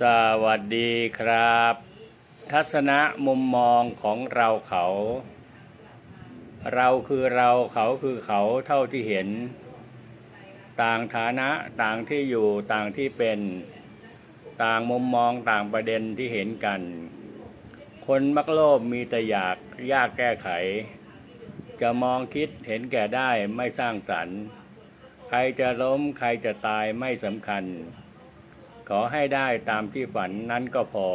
สวัสดีครับ ทัศนะมุมมองของเราเขา เราคือเราเขาคือเขาเท่าที่เห็น ต่างฐานะต่างที่อยู่ต่างที่เป็น ต่างมุมมองต่างประเด็นที่เห็นกัน คนมักโลภมีแต่อยากยากแก้ไข จะมองคิดเห็นแก่ได้ไม่สร้างสรรค์ ใครจะล้มใครจะตายไม่สำคัญ ขอให้ได้ตามที่ฝันนั้นก็พอ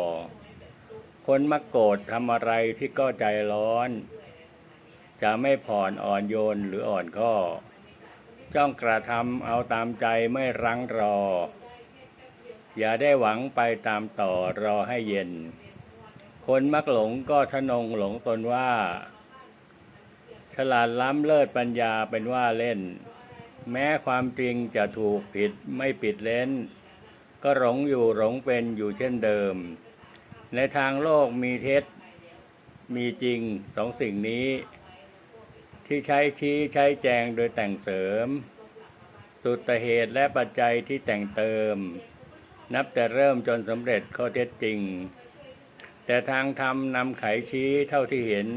คนมักโกรธทำอะไรที่ก็ใจร้อน จะไม่ผ่อนอ่อนโยนหรืออ่อนข้อ จ้องกระทำเอาตามใจไม่รั้งรอ อย่าได้หวังไปตามต่อรอให้เย็น คนมักหลงก็ทะนงหลงตนว่า ฉลาดล้ำเลิศปัญญาเป็นว่าเล่น แม้ความจริงจะถูกผิดไม่ปิดเล้น ก็หลงอยู่หลงเป็นอยู่เช่นเดิม ในทางโลกมีเท็จมีจริงสองสิ่งนี้ ที่ใช้ชี้ใช้แจงโดยแต่งเสริม สุดเหตุและปัจจัยที่แต่งเติม นับแต่เริ่มจนสำเร็จข้อเท็จจริง แต่ทางธรรมนำไขชี้เท่าที่เห็น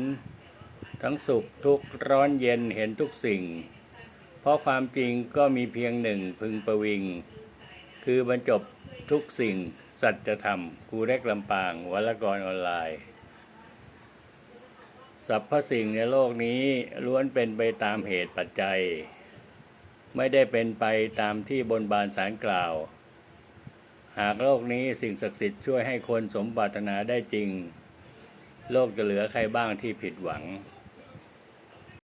ทั้งสุขทุกข์ร้อนเย็นเห็นทุกสิ่ง เพราะความจริงก็มีเพียงหนึ่งพึงประวิง คือบรรจบทุกสิ่งสัจธรรมครูเล็กลำปางวรกรออนไลน์สรรพสิ่งในโลกนี้ล้วนเป็นไปตามเหตุปัจจัย ไม่ได้เป็นไปตามที่บนบานสารกล่าว หากโลกนี้สิ่งศักดิ์สิทธิ์ช่วยให้คนสมปรารถนาได้จริง โลกจะเหลือใครบ้างที่ผิดหวัง